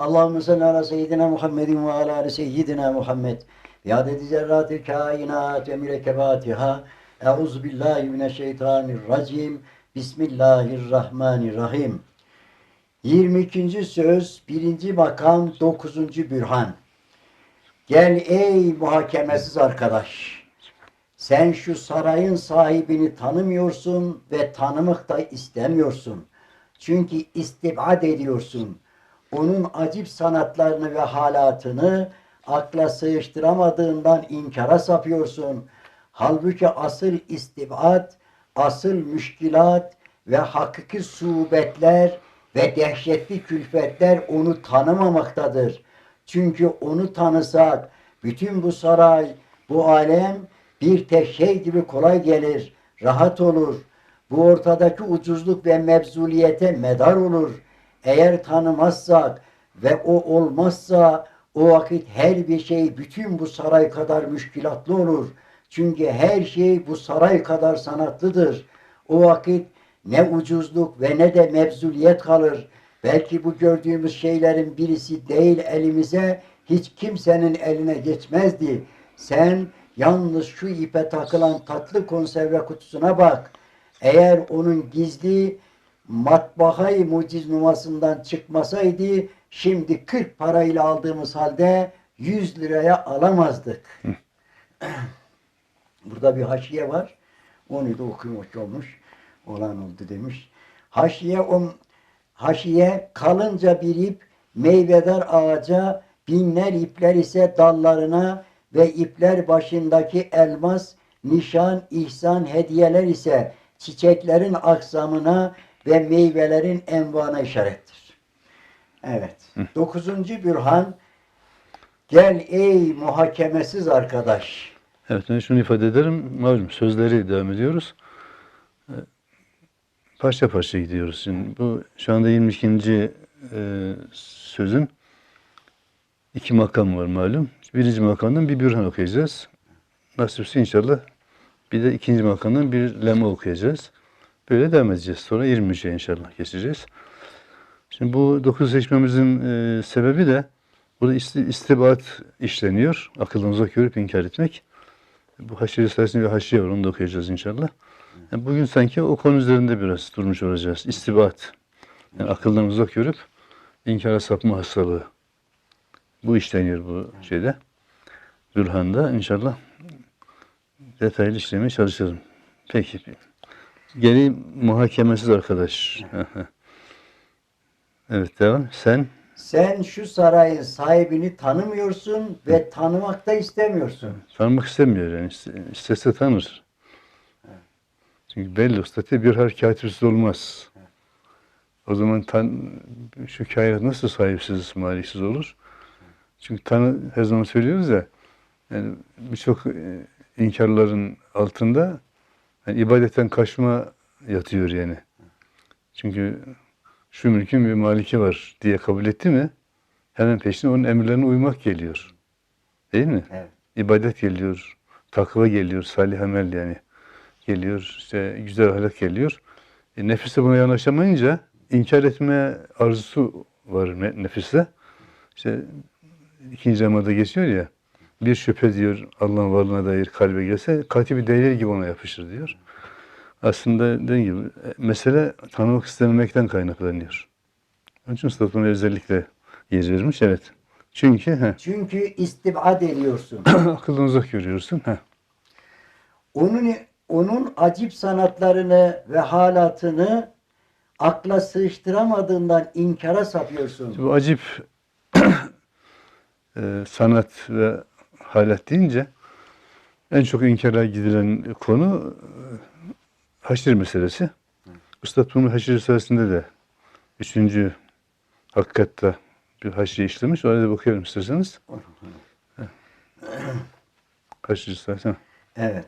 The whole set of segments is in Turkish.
Allahümme salli ala seyyidina Muhammedin ve ala ali seyyidina Muhammed. Bi adedi zerratil kainat ve mürekkebatiha. Euzu billahi mineşşeytanirracim. Bismillahirrahmanirrahim. 22. söz 1. makam 9. bürhan. Gel ey muhakemesiz arkadaş. Sen şu sarayın sahibini tanımıyorsun ve tanımak da istemiyorsun. Çünkü istibad ediyorsun. Onun acip sanatlarını ve halatını akla sığıştıramadığından inkara sapıyorsun. Halbuki asıl istibad, asıl müşkilat ve hakiki suubetler ve dehşetli külfetler onu tanımamaktadır. Çünkü onu tanısak bütün bu saray, bu alem bir tek şey gibi kolay gelir, rahat olur. Bu ortadaki ucuzluk ve mevzuliyete medar olur. Eğer tanımazsak ve o olmazsa o vakit her bir şey bütün bu saray kadar müşkilatlı olur. Çünkü her şey bu saray kadar sanatlıdır. O vakit ne ucuzluk ve ne de mevzuliyet kalır. Belki bu gördüğümüz şeylerin birisi değil elimize hiç kimsenin eline geçmezdi. Sen yalnız şu ipe takılan tatlı konserve kutusuna bak. Eğer onun gizli matbaayı muciz numasından çıkmasaydı şimdi 40 parayla aldığımız halde 100 liraya alamazdık. Burada bir haşiye var. Onu da okumuş olmuş. Olan oldu demiş. Haşiye on haşiye kalınca bir ip meyvedar ağaca binler ipler ise dallarına ve ipler başındaki elmas, nişan, ihsan, hediyeler ise çiçeklerin aksamına ve meyvelerin envana işarettir. Evet. Dokuzuncu bürhan Gel ey muhakemesiz arkadaş. Evet ben şunu ifade ederim. Malum sözleri devam ediyoruz. Ee, Parça parça gidiyoruz. Şimdi bu şu anda 22. e, sözün iki makam var malum. Birinci makamdan bir bürhan okuyacağız. Nasipse inşallah bir de ikinci makamdan bir lema okuyacağız. Böyle devam edeceğiz. Sonra 23'e inşallah geçeceğiz. Şimdi bu dokuz seçmemizin e, sebebi de burada isti, istibat işleniyor. Akılımıza görüp inkar etmek. Bu haşir risalesinde bir haşiye var. Onu da okuyacağız inşallah. Yani bugün sanki o konu üzerinde biraz durmuş olacağız. İstibat. Yani akıldan uzak görüp inkara sapma hastalığı. Bu işleniyor bu şeyde. Bürhan'da inşallah detaylı işlemeye çalışalım. Peki. Geri muhakemesiz arkadaş. evet devam. Sen Sen şu sarayın sahibini tanımıyorsun ve tanımak da istemiyorsun. tanımak istemiyor yani. İste- İstese tanır. Çünkü belli ustati bir harf katipsiz olmaz. O zaman tan şu kainat nasıl sahipsiz, maliksiz olur? Çünkü tanı her zaman söylüyoruz ya yani birçok e, inkarların altında yani ibadetten kaçma yatıyor yani. Çünkü şu mülkün bir maliki var diye kabul etti mi hemen peşine onun emirlerine uymak geliyor. Değil mi? Evet. İbadet geliyor, takva geliyor, salih amel yani geliyor, işte güzel ahlak geliyor. E, nefis de buna yanaşamayınca inkar etme arzusu var ne- nefiste. İşte ikinci amada geçiyor ya, bir şüphe diyor Allah'ın varlığına dair kalbe gelse katibi değer gibi ona yapışır diyor. Aslında dediğim gibi e, mesele tanımak istememekten kaynaklanıyor. Onun için buna özellikle yer vermiş. Evet. Çünkü he, Çünkü istibad ediyorsun. akıldan uzak görüyorsun. He. Onun onun acip sanatlarını ve halatını akla sığıştıramadığından inkara sapıyorsun. Bu acip e, sanat ve halet deyince en çok inkara gidilen konu e, haşir meselesi. Üstad bunu haşir risalesinde de üçüncü hakikatte bir haşir işlemiş. Orada da bakıyorum isterseniz. Haşir risalesi. Evet.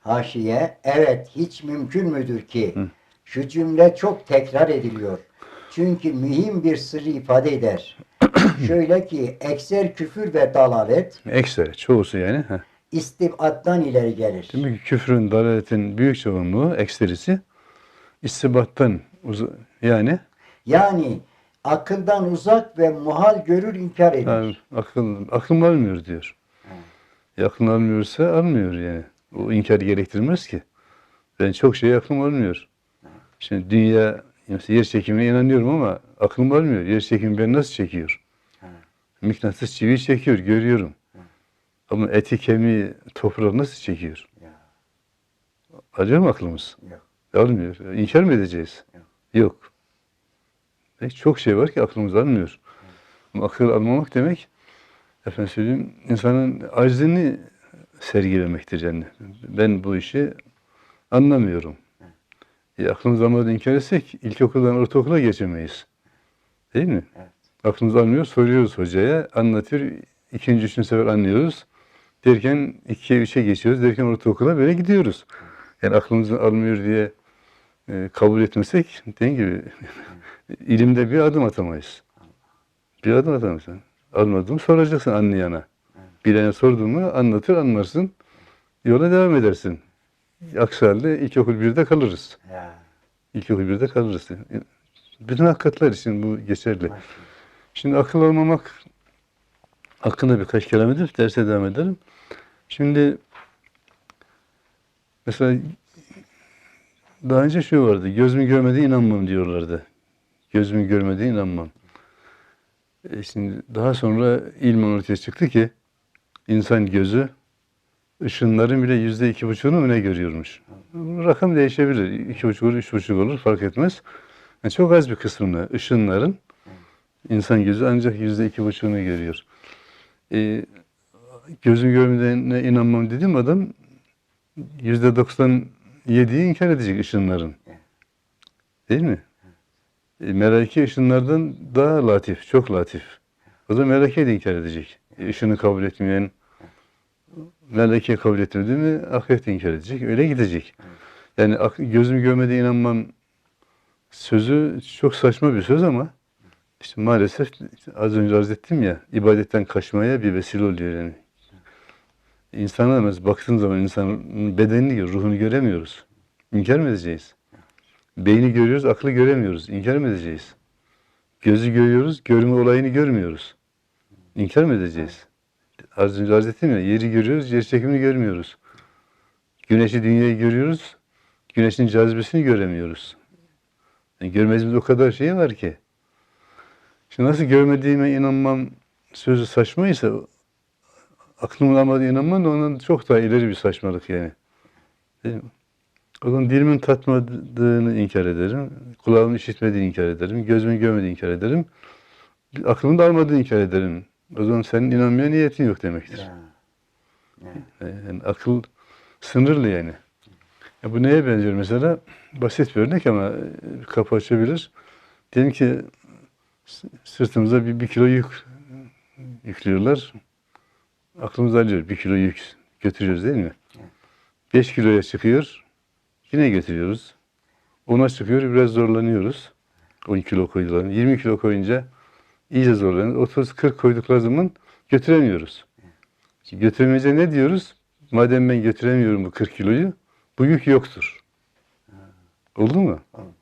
Haşiye, evet hiç mümkün müdür ki şu cümle çok tekrar ediliyor. Çünkü mühim bir sırrı ifade eder. Şöyle ki ekser küfür ve dalalet Ekseri, çoğusu yani. Heh. istibaddan ileri gelir. Demek ki küfrün, dalaletin büyük çoğunluğu, ekserisi istibattan uz- yani Yani akıldan uzak ve muhal görür inkar eder. Yani akıl, aklım almıyor diyor. E, aklın almıyorsa almıyor yani. O inkar gerektirmez ki. Ben çok şey aklım almıyor. Şimdi dünya, mesela yer çekimine inanıyorum ama aklım almıyor. Yer çekimi ben nasıl çekiyor? Mıknatıs çiviyi çekiyor, görüyorum. Ama eti, kemiği, toprağı nasıl çekiyor? Ya, Alıyor mu aklımız? yok. Almıyor. İnkar mı edeceğiz? Yok. Yok. E, Çok şey var ki aklımız almıyor. Ama akıl almamak demek, efendim söyleyeyim, insanın aczini sergilemektir yani. Ben bu işi anlamıyorum. E, aklımız almadan inkar etsek ilkokuldan ortaokula geçemeyiz. Değil mi? Evet. Aklımız almıyor, soruyoruz hocaya, anlatıyor, ikinci, üçüncü sefer anlıyoruz. Derken ikiye, üçe geçiyoruz, derken ortaokula böyle gidiyoruz. Yani aklımızın almıyor diye e, kabul etmesek, dediğim gibi ilimde bir adım atamayız. Bir adım atamayız. Almadım soracaksın anlayana. Bilene sorduğun mu anlatır anlarsın. Yola devam edersin. Aksi halde ilkokul birde kalırız. İlkokul birde kalırız. Bütün hakikatler için bu geçerli. Şimdi akıl almamak hakkında birkaç kelam edip derse devam edelim. Şimdi mesela daha önce şu vardı. Gözümü görmediği inanmam diyorlardı. Gözümü görmediği inanmam. E şimdi daha sonra ilmen ortaya çıktı ki insan gözü ışınların bile yüzde iki buçuğunu mu ne görüyormuş. Rakam değişebilir. İki buçuk olur, üç buçuk olur fark etmez. Yani çok az bir kısmını ışınların İnsan gözü ancak yüzde iki buçuğunu görüyor. Ee, gözüm görmediğine inanmam dediğim adam yüzde doksan yediyi inkar edecek ışınların. Değil mi? E, meleke ışınlardan daha latif, çok latif. O da meleke de inkar edecek. E, ışını kabul etmeyen, meleke kabul etmedi mi ahiret inkar edecek. Öyle gidecek. Yani gözüm görmediğine inanmam sözü çok saçma bir söz ama işte maalesef az önce arz ettim ya ibadetten kaçmaya bir vesile oluyor yani. İnsana mesela baktığın zaman insanın bedenini, ruhunu göremiyoruz. İnkar mı edeceğiz? Beyni görüyoruz, aklı göremiyoruz. İnkar mı edeceğiz? Gözü görüyoruz, görme olayını görmüyoruz. İnkar mı edeceğiz? Az önce arz ettim ya, yeri görüyoruz, yer çekimini görmüyoruz. Güneşi, dünyayı görüyoruz, güneşin cazibesini göremiyoruz. Yani görmediğimiz o kadar şey var ki. Şimdi nasıl görmediğime inanmam sözü saçmaysa aklımın almadığına inanmam da ondan çok daha ileri bir saçmalık yani. Değil mi? O zaman dilimin tatmadığını inkar ederim. Kulağımın işitmediğini inkar ederim. Gözümün görmediğini inkar ederim. Aklımın da almadığını inkar ederim. O zaman senin inanmaya niyetin yok demektir. Ya, Yani akıl sınırlı yani. Ya bu neye benziyor mesela? Basit bir örnek ama kapı açabilir. Diyelim ki sırtımıza bir, bir kilo yük yüklüyorlar. Aklımız alıyor. Bir kilo yük götürüyoruz değil mi? Beş kiloya çıkıyor. Yine götürüyoruz. Ona çıkıyor. Biraz zorlanıyoruz. 10 kilo koydular. 20 kilo koyunca iyice zorlanıyoruz. 30-40 koydukları zaman götüremiyoruz. Şimdi Götüremeyince ne diyoruz? Madem ben götüremiyorum bu 40 kiloyu, bu yük yoktur. Oldu mu? Oldu.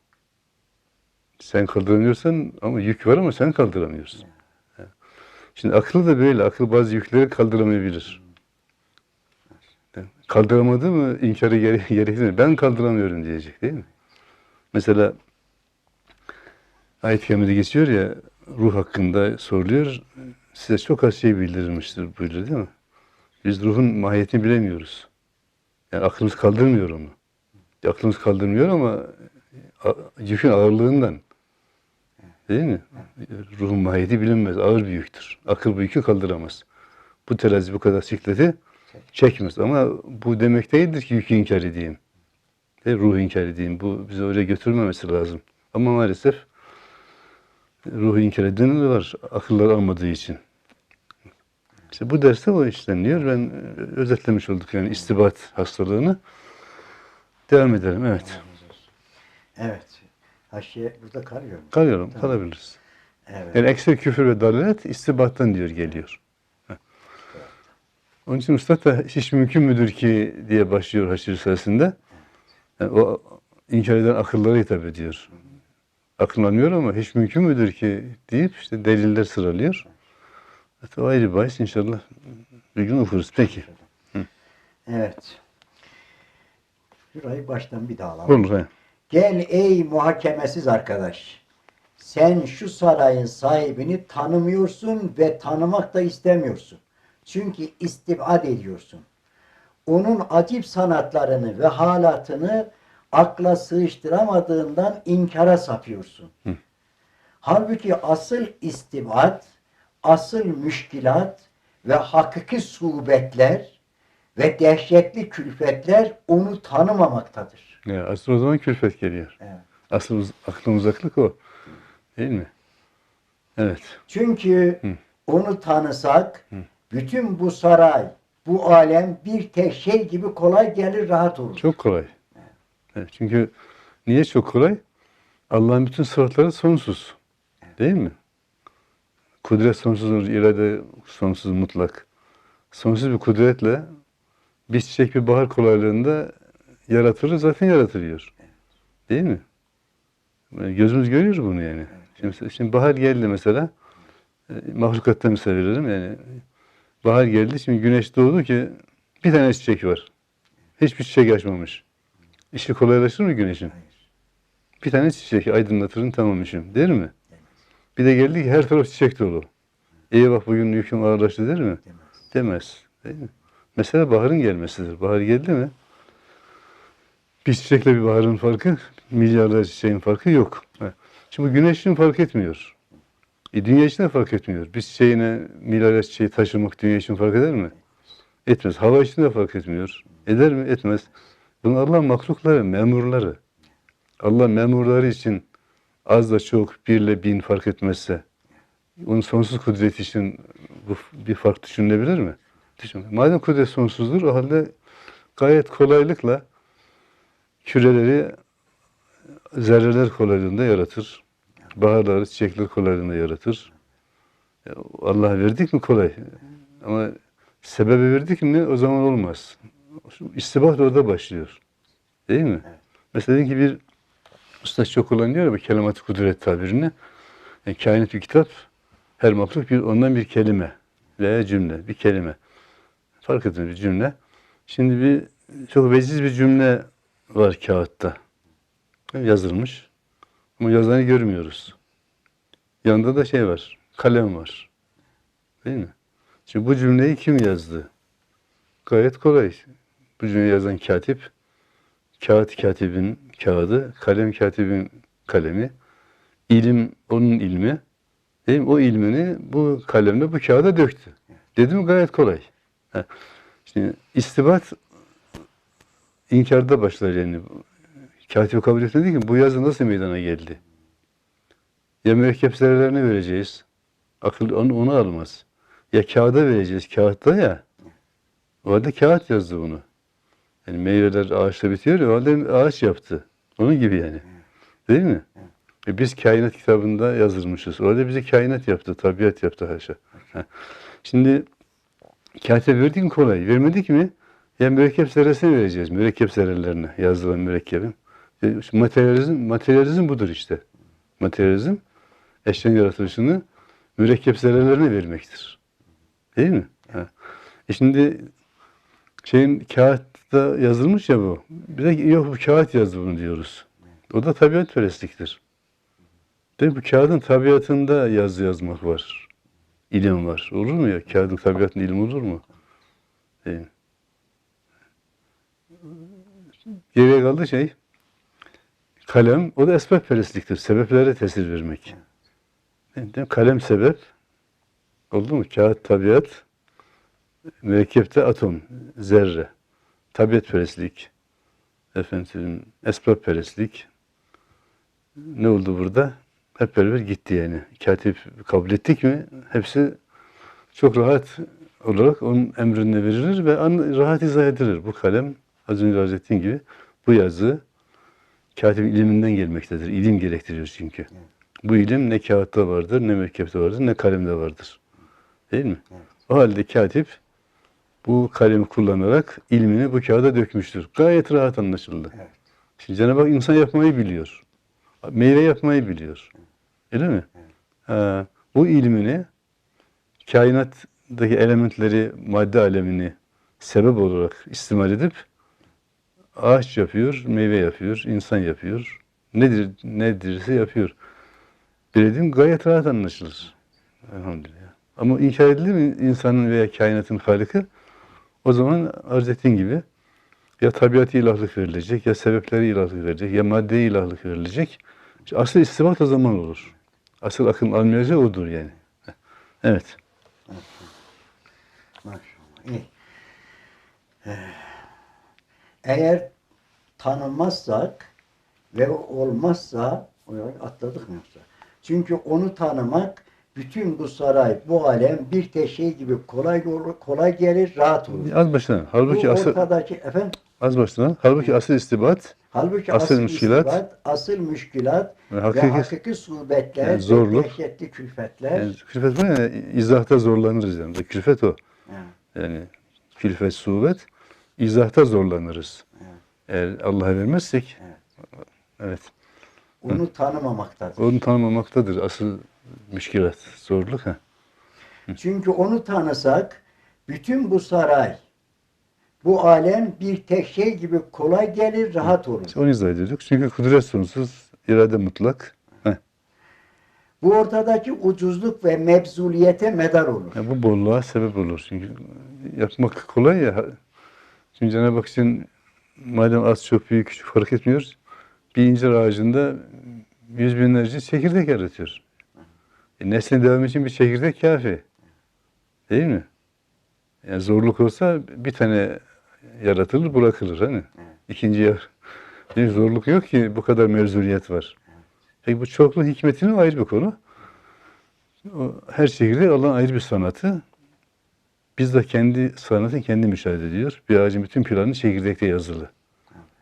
Sen kaldıramıyorsan ama yük var ama sen kaldıramıyorsun. Şimdi akıl da böyle. Akıl bazı yükleri kaldıramayabilir. Kaldıramadı mı inkarı gere gerektirir. Ben kaldıramıyorum diyecek değil mi? Mesela ayet-i kerimede geçiyor ya ruh hakkında soruluyor. Size çok az şey bildirilmiştir buyuruyor değil mi? Biz ruhun mahiyetini bilemiyoruz. Yani aklımız kaldırmıyor onu. Aklımız kaldırmıyor ama yükün ağırlığından. Değil mi? Ruhun mahiyeti bilinmez. Ağır bir yüktür. Akıl bu yükü kaldıramaz. Bu terazi bu kadar sikleti çekmez. Ama bu demek değildir ki yükü inkar edeyim. Değil, mi? ruhu inkar edeyim. Bu bizi oraya götürmemesi lazım. Ama maalesef ruhu inkar eden de var. Akılları almadığı için. İşte bu derste o işleniyor. Ben e, özetlemiş olduk yani istibat hastalığını. Devam edelim. Evet. Evet. Haşiye burada kalıyor mu? Kalıyorum. Tamam. Kalabiliriz. Evet. Yani ekser küfür ve dalalet istibattan diyor geliyor. Heh. Onun için Üstad da hiç mümkün müdür ki diye başlıyor Haşir Risalesi'nde. Yani o inkar eden akıllara hitap ediyor. aklım almıyor ama hiç mümkün müdür ki deyip işte deliller sıralıyor. Evet, o ayrı bahis inşallah bir gün okuruz. Peki. Evet. Şurayı baştan bir daha alalım. Olur. he. Gel ey muhakemesiz arkadaş. Sen şu sarayın sahibini tanımıyorsun ve tanımak da istemiyorsun. Çünkü istibad ediyorsun. Onun acip sanatlarını ve halatını akla sığıştıramadığından inkara sapıyorsun. Halbuki asıl istibad, asıl müşkilat ve hakiki suhbetler ve dehşetli külfetler onu tanımamaktadır. Ya, asıl o zaman külfet geliyor. Evet. Asıl uz- aklın uzaklık o. Değil mi? Evet. Çünkü Hı. onu tanısak bütün bu saray, bu alem bir tek şey gibi kolay gelir rahat olur. Çok kolay. Evet, çünkü niye çok kolay? Allah'ın bütün sıfatları sonsuz. Değil mi? Kudret sonsuzdur, irade sonsuz mutlak. Sonsuz bir kudretle bir çiçek bir bahar kolaylığında yaratılır, zaten yaratılıyor. Değil mi? Gözümüz görüyor bunu yani. Şimdi, şimdi bahar geldi mesela. E, Mahlukatta misal veririm yani. Bahar geldi, şimdi güneş doğdu ki bir tane çiçek var. Hiçbir çiçek açmamış. İşi kolaylaşır mı güneşin? Bir tane çiçek aydınlatırın tamam işim. Der mi? Bir de geldi ki her taraf çiçek dolu. İyi bak bugün yüküm ağırlaştı der mi? Demez. Demez. Değil mi? Mesela baharın gelmesidir. Bahar geldi mi? Bir çiçekle bir baharın farkı, milyarlar çiçeğin farkı yok. Şimdi güneş için fark etmiyor. E, dünya için de fark etmiyor. Bir çiçeğine milyarlar çiçeği taşımak dünya için fark eder mi? Etmez. Hava için de fark etmiyor. Eder mi? Etmez. Bunlar Allah mahlukları, memurları. Allah memurları için az da çok birle bin fark etmezse onun sonsuz kudreti için bu bir fark düşünülebilir mi? Düşün. Madem kudret sonsuzdur o halde gayet kolaylıkla küreleri zerreler kolaylığında yaratır. Baharları çiçekler kolaylığında yaratır. Ya Allah verdik mi kolay. Ama sebebe verdik mi o zaman olmaz. İstibat orada başlıyor. Değil mi? Mesela diyelim ki bir usta çok kullanıyor ya bu kelimat-ı kudret tabirini. Yani kainat bir kitap, her mahluk bir, ondan bir kelime veya cümle, bir kelime. Fark etmez bir cümle. Şimdi bir çok veciz bir cümle var kağıtta. Yazılmış. Ama yazanı görmüyoruz. Yanında da şey var, kalem var. Değil mi? Şimdi bu cümleyi kim yazdı? Gayet kolay. Bu cümleyi yazan katip, kağıt katibin kağıdı, kalem katibin kalemi, ilim onun ilmi. Değil mi? O ilmini bu kalemle bu kağıda döktü. Dedim gayet kolay. Şimdi istibat inkarda başlar yani. Katibi kabul etmedi ki bu yazı nasıl meydana geldi? Ya mürekkep zerrelerini vereceğiz. Akıl onu, onu almaz. Ya kağıda vereceğiz. Kağıtta ya. O halde kağıt yazdı bunu. Yani meyveler ağaçta bitiyor ya, o halde ağaç yaptı. Onun gibi yani. Değil mi? E biz kainat kitabında yazılmışız. O halde bizi kainat yaptı, tabiat yaptı haşa. Ha. Şimdi kağıta verdik mi kolay. Vermedik mi? Ya mürekkep zerresini vereceğiz. Mürekkep zerrelerine yazılan mürekkebin. E, materyalizm, materyalizm budur işte. Materyalizm eşyanın yaratılışını mürekkep zerrelerine vermektir. Değil mi? Ha. E şimdi şeyin kağıtta yazılmış ya bu. Bir de yok bu kağıt yazdı bunu diyoruz. O da tabiatperestliktir. Değil mi? Bu kağıdın tabiatında yazı yazmak var. İlim var. Olur mu ya? Kağıdın tabiatında ilim olur mu? Değil mi? Geriye kaldı şey. Kalem, o da esbabperestliktir. Sebeplere tesir vermek. Mi? Kalem sebep. Oldu mu? Kağıt tabiat. Mürekkepte atom, zerre. Tabiatperestlik. Efendim, esbabperestlik. Ne oldu burada? Hep beraber gitti yani. Katip kabul ettik mi? Hepsi çok rahat olarak onun emrine verilir ve an, rahat izah edilir. Bu kalem az önce arz ettiğim gibi bu yazı katibin iliminden gelmektedir. İlim gerektiriyor çünkü. Bu ilim ne kağıtta vardır, ne mürekkepte vardır, ne kalemde vardır. Değil mi? O halde katip bu kalemi kullanarak ilmini bu kağıda dökmüştür. Gayet rahat anlaşıldı. Evet. Şimdi Cenab-ı Hak insan yapmayı biliyor. Meyve yapmayı biliyor. Öyle mi? Ha, bu ilmini kainattaki elementleri, madde alemini sebep olarak istimal edip ağaç yapıyor, meyve yapıyor, insan yapıyor. Nedir, nedirse yapıyor. Biledim gayet rahat anlaşılır. Elhamdülillah. Ama inkar edilir mi insanın veya kainatın halikı? O zaman arz ettiğin gibi ya tabiatı ilahlık verilecek, ya sebepleri ilahlık verilecek, ya maddeye ilahlık verilecek. İşte asıl istibat o zaman olur. Asıl akıl almayacağı odur yani. Evet. Maşallah. iyi. Ee, Eğer tanımazsak ve olmazsa atladık mı yoksa? Çünkü onu tanımak bütün bu saray, bu alem bir tek şey gibi kolay olur, kolay gelir, rahat olur. Az başına. Halbuki bu asıl ortadaki efendim az başına. Halbuki asıl istibat halbuki Asıl asıl, müşkilat istibat, asıl müşkilat ve ve hakiki hakiki suubetler, Yani zorluk. dehşetli külfetler. yani külfet var ya izahta zorlanırız yani. Külfet o. Ha, Yani külfet, suvet izahta zorlanırız. Eğer Allah'a vermezsek evet. onu tanımamaktadır. Onu tanımamaktadır asıl müşkilat, zorluk. Ha. Çünkü onu tanısak bütün bu saray, bu alem bir tek şey gibi kolay gelir, rahat olur. İşte onu izah ediyorduk. Çünkü kudret sonsuz, irade mutlak. Heh. Bu ortadaki ucuzluk ve mebzuliyete medar olur. Ya bu bolluğa sebep olur. Çünkü yapmak kolay ya. Şimdi Cenab-ı Hak için madem az çok büyük küçük fark etmiyor. Bir incir ağacında yüz binlerce çekirdek yaratıyor. E, neslin devamı için bir çekirdek kafi. Değil mi? Yani zorluk olsa bir tane yaratılır bırakılır hani. İkinci yer. Bir zorluk yok ki bu kadar mevzuliyet var. Peki bu çoklu hikmetinin ayrı bir konu. O, her şekilde Allah'ın ayrı bir sanatı. Biz de kendi sanatı kendi müşahede ediyor. Bir ağacın bütün planı çekirdekte yazılı.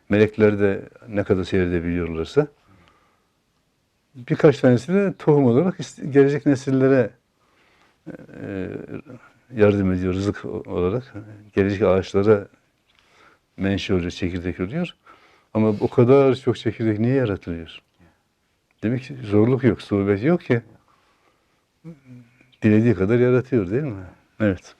Melekler de ne kadar seyredebiliyorlarsa. Birkaç tanesi de tohum olarak gelecek nesillere e, yardım ediyor rızık olarak. Gelecek ağaçlara menşe oluyor, çekirdek oluyor. Ama o kadar çok çekirdek niye yaratılıyor? Demek ki zorluk yok, sohbet yok ki. Dilediği kadar yaratıyor değil mi? Evet.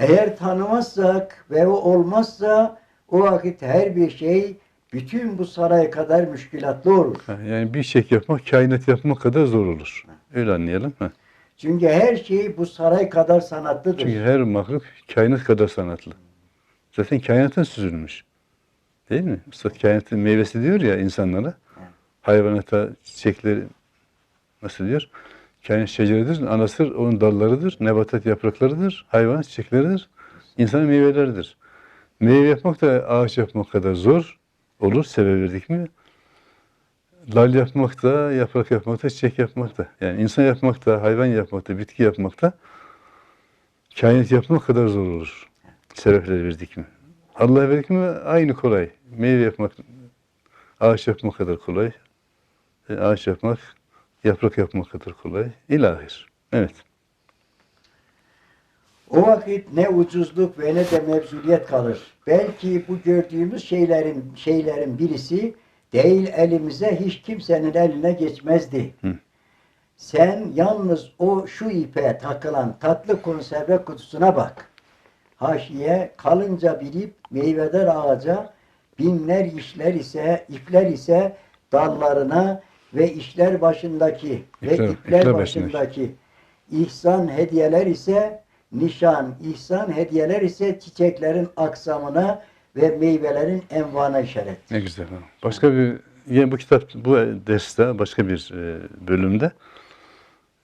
Eğer tanımazsak ve o olmazsa o vakit her bir şey bütün bu saray kadar müşkilatlı olur. Yani bir şey yapmak, kainat yapmak kadar zor olur. Öyle anlayalım. Ha. Çünkü her şey bu saray kadar sanatlıdır. Çünkü her mahluk kainat kadar sanatlı. Zaten kainatın süzülmüş. Değil mi? Üstad kainatın meyvesi diyor ya insanlara. Hayvanata, çiçekleri nasıl diyor? Kainat şeceredir, anasır onun dallarıdır, nebatat yapraklarıdır, hayvan çiçekleridir, insanın meyveleridir. Meyve yapmak da ağaç yapmak kadar zor olur, sebep verdik mi? Dal yapmak da, yaprak yapmak da, çiçek yapmak da. Yani insan yapmak da, hayvan yapmak da, bitki yapmak da kainat yapmak kadar zor olur. Sebepler verdik mi? Allah verdik mi aynı kolay. Meyve yapmak, ağaç yapmak kadar kolay. E, ağaç yapmak, yaprak yapmak kadar kolay. İlahir. Evet. O vakit ne ucuzluk ve ne de mevzuliyet kalır. Belki bu gördüğümüz şeylerin şeylerin birisi değil elimize hiç kimsenin eline geçmezdi. Hı. Sen yalnız o şu ipe takılan tatlı konserve kutusuna bak. Haşiye kalınca bir ip meyveder ağaca, binler işler ise ipler ise dallarına ve işler başındaki ve İpler- ipler başındaki ihsan hediyeler ise nişan, ihsan hediyeler ise çiçeklerin aksamına ve meyvelerin envana işaret. Ne güzel. Başka bir, yine bu kitap, bu derste, başka bir e, bölümde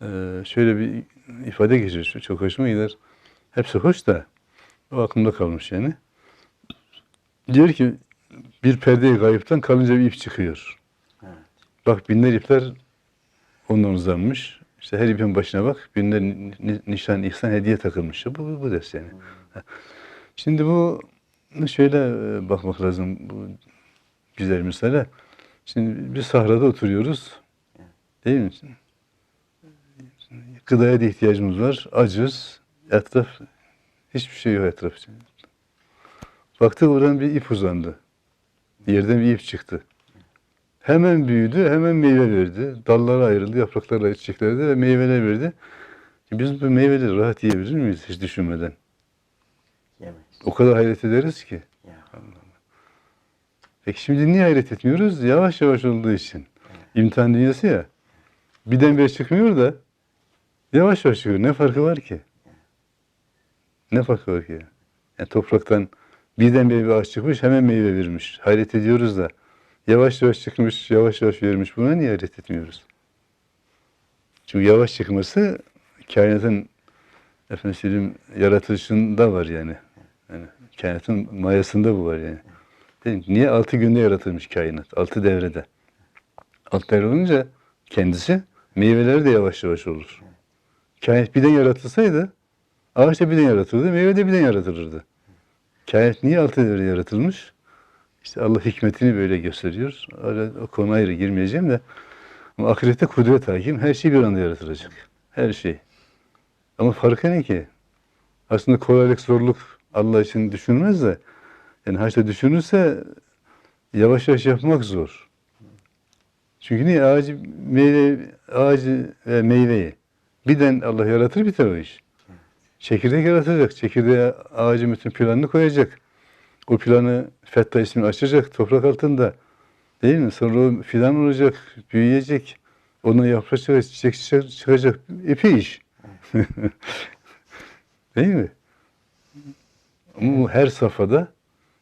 e, şöyle bir ifade geçiyor. Çok hoşuma gider. Hepsi hoş da o aklımda kalmış yani. Diyor ki bir perde-i gayipten kalınca bir ip çıkıyor. Bak binler ipler ondan uzanmış. İşte her ipin başına bak binler ni- ni- nişan, ihsan, hediye takılmış. Bu, bu, bu ders yani. Ha. Şimdi bu şöyle e, bakmak lazım bu güzel misale. Şimdi bir sahrada oturuyoruz. Değil mi? Gıdaya da ihtiyacımız var. Acız. Etraf hiçbir şey yok etraf için. Baktık oradan bir ip uzandı. Yerden bir ip çıktı. Hemen büyüdü, hemen meyve verdi. Dalları ayrıldı, yaprakları ayrıldı, çiçeklerdi ve meyveler verdi. Biz bu meyveleri rahat yiyebilir miyiz hiç düşünmeden? Yemeyiz. O kadar hayret ederiz ki. Ya. Peki şimdi niye hayret etmiyoruz? Yavaş yavaş olduğu için. İmtihan dünyası ya. Birdenbire çıkmıyor da yavaş yavaş çıkıyor. Ne farkı var ki? Ne farkı var ki? Yani topraktan birdenbire bir ağaç çıkmış hemen meyve vermiş. Hayret ediyoruz da yavaş yavaş çıkmış, yavaş yavaş vermiş. Buna niye hayret etmiyoruz? Çünkü yavaş çıkması kainatın efendim söyleyeyim, yaratılışında var yani. yani. Kainatın mayasında bu var yani. Dedim, niye altı günde yaratılmış kainat? Altı devrede. Altı devre olunca kendisi meyveleri de yavaş yavaş olur. Kainat birden yaratılsaydı ağaç da birden yaratılırdı, meyve de birden yaratılırdı. Kainat niye altı devre yaratılmış? İşte Allah hikmetini böyle gösteriyor. Öyle, o konu ayrı girmeyeceğim de. Ama ahirette kudret hakim. Her şey bir anda yaratılacak. Her şey. Ama farkı ne ki? Aslında kolaylık, zorluk Allah için düşünmez de yani haşta düşünürse yavaş yavaş yapmak zor. Çünkü niye? Ağacı, meyve, ağacı ve meyveyi birden Allah yaratır biter o iş. Çekirdek yaratacak. Çekirdeğe ağacın bütün planını koyacak. O planı Fettah ismini açacak toprak altında. Değil mi? Sonra o fidan olacak, büyüyecek. Ondan yaprak çıkacak, çiçek çiçek çıkacak. Epey iş. Değil mi? Ama her safhada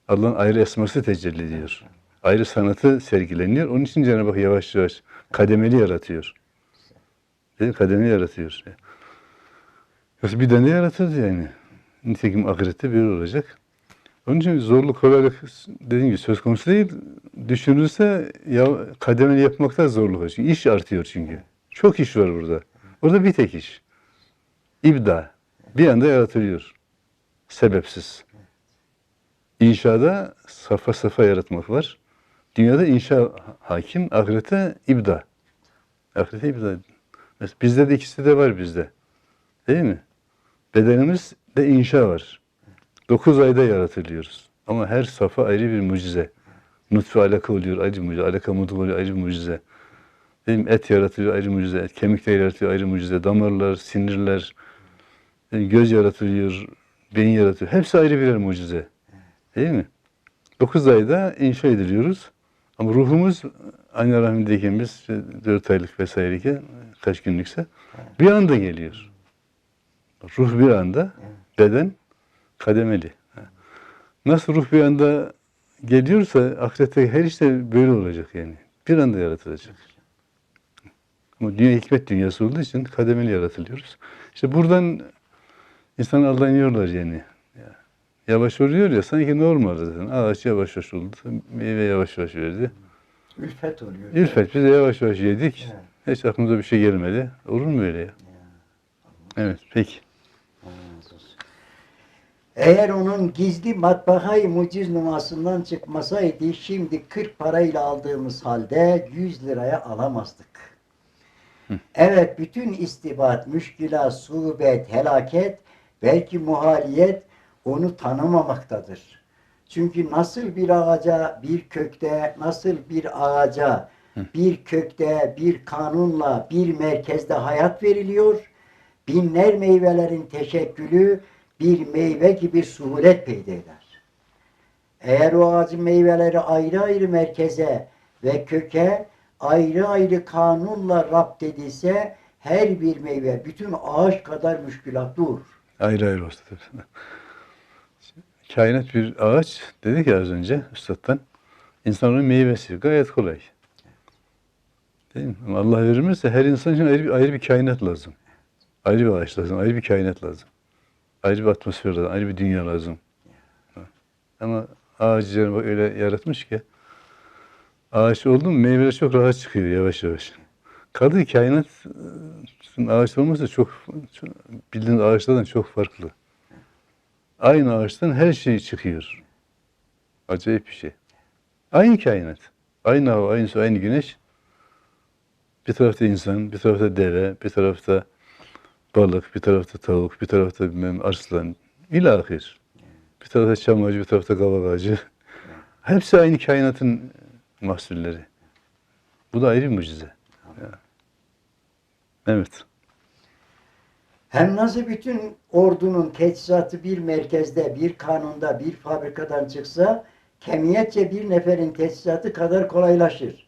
Allah'ın ayrı esması tecelli ediyor. Ayrı sanatı sergileniyor. Onun için Cenab-ı Hak yavaş yavaş kademeli yaratıyor. Değil mi? Kademeli yaratıyor. Yoksa bir tane yaratırdı yani. Nitekim ahirette bir olacak. Onun için zorluk, kolaylık dediğim gibi söz konusu değil. Düşünülse ya, kademeli yapmakta zorluk var. Çünkü iş artıyor çünkü. Çok iş var burada. Orada bir tek iş. İbda. Bir anda yaratılıyor. Sebepsiz. İnşada safa safa yaratmak var. Dünyada inşa hakim, ahirete ibda. Ahirete ibda. Mesela bizde de ikisi de var bizde. Değil mi? Bedenimiz de inşa var. Dokuz ayda yaratılıyoruz. Ama her safa ayrı bir mucize. Nutfe alaka oluyor ayrı mucize. Alaka muduk oluyor ayrı mucize. Değil mi? Et yaratılıyor ayrı mucize. Kemikler yaratılıyor ayrı mucize. Damarlar, sinirler, göz yaratılıyor, beyin yaratılıyor. Hepsi ayrı birer mucize. Değil mi? Dokuz ayda inşa ediliyoruz. Ama ruhumuz anne rahmindeyken biz dört aylık vesaireyken kaç günlükse bir anda geliyor. Ruh bir anda, beden kademeli. Nasıl ruh bir anda geliyorsa ahirette her işte böyle olacak yani. Bir anda yaratılacak. Ama dünya hikmet dünyası olduğu için kademeli yaratılıyoruz. İşte buradan insanlar aldanıyorlar yani. Ya, Yavaş oluyor ya sanki normal zaten. Ağaç yavaş yavaş oldu. Meyve yavaş yavaş verdi. Ülfet oluyor. Ülfet biz de yavaş yavaş yedik. Evet. Hiç aklımıza bir şey gelmedi. Olur mu öyle ya? Evet peki. Eğer onun gizli matbaayı muciz numarasından çıkmasaydı şimdi 40 parayla aldığımız halde 100 liraya alamazdık. Evet bütün istibat, müşkilat, suhbet, helaket, belki muhaliyet onu tanımamaktadır. Çünkü nasıl bir ağaca, bir kökte, nasıl bir ağaca, bir kökte, bir kanunla, bir merkezde hayat veriliyor, binler meyvelerin teşekkülü bir meyve gibi suhulet peyda eder. Eğer o ağacın meyveleri ayrı ayrı merkeze ve köke ayrı ayrı kanunla rapt edilse her bir meyve bütün ağaç kadar müşkülatlı olur. Ayrı ayrı olsa tabii. Kainat bir ağaç dedik ya az önce üstadtan. İnsanın meyvesi gayet kolay. Değil mi? Ama Allah verilmezse her insan için ayrı bir, ayrı bir kainat lazım. Ayrı bir ağaç lazım, ayrı bir kainat lazım. Ayrı bir atmosfer lazım, ayrı bir dünya lazım. Ama ağacı Cenab-ı Hak öyle yaratmış ki ağaç oldu mu meyveler çok rahat çıkıyor yavaş yavaş. Kaldı ki kainat ağaç olması çok, çok bildiğiniz ağaçlardan çok farklı. Aynı ağaçtan her şey çıkıyor. Acayip bir şey. Aynı kainat. Aynı hava, aynı su, aynı güneş. Bir tarafta insan, bir tarafta deve, bir tarafta balık, bir tarafta tavuk, bir tarafta bilmem arslan, ilahir. Bir tarafta çam ağacı, bir tarafta kavak ağacı. Hepsi aynı kainatın mahsulleri. Bu da ayrı bir mucize. Evet. Hem nasıl bütün ordunun teçhizatı bir merkezde, bir kanunda, bir fabrikadan çıksa kemiyetçe bir neferin teçhizatı kadar kolaylaşır.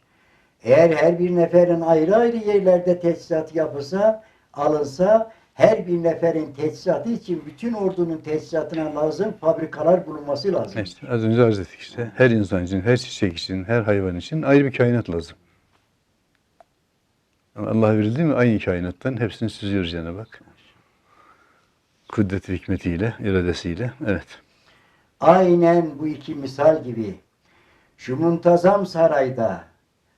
Eğer her bir neferin ayrı ayrı yerlerde teçhizatı yapılsa, alınsa her bir neferin teçhizatı için bütün ordunun teçhizatına lazım fabrikalar bulunması lazım. İşte az önce arz ettik işte. Her insan için, her çiçek için, her hayvan için ayrı bir kainat lazım. Ama Allah verildi mi aynı kainattan hepsini süzüyor Cenab-ı Hak. Kudret ve hikmetiyle, iradesiyle. Evet. Aynen bu iki misal gibi şu muntazam sarayda,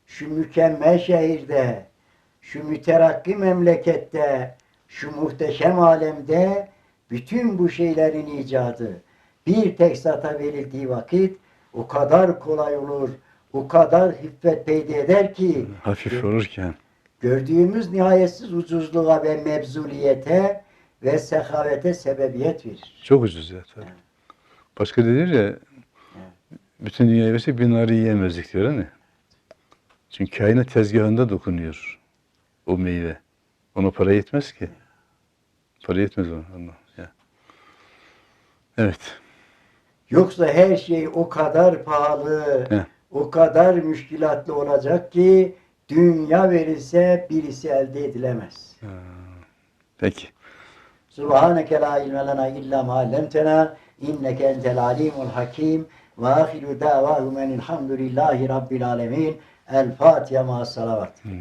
şu mükemmel şehirde, şu müterakki memlekette, şu muhteşem alemde bütün bu şeylerin icadı bir tek zata verildiği vakit o kadar kolay olur, o kadar hiffet peyda eder ki Hafif olurken. gördüğümüz nihayetsiz ucuzluğa ve mebzuliyete ve sehavete sebebiyet verir. Çok ucuz ya tabii. Başka diyor ya bütün dünyayı versek bir narı yiyemezdik diyor hani. Çünkü kainat tezgahında dokunuyor o meyve. Ona para yetmez ki. Para yetmez ona. Allah. Ya. Evet. Yoksa her şey o kadar pahalı, Heh. o kadar müşkilatlı olacak ki dünya verilse birisi elde edilemez. Peki. Subhaneke la ilme lena illa ma allamtena inneke entel alimul hakim ve ahiru davahum enilhamdülillahi rabbil alemin. El Fatiha ma salavat. Hmm,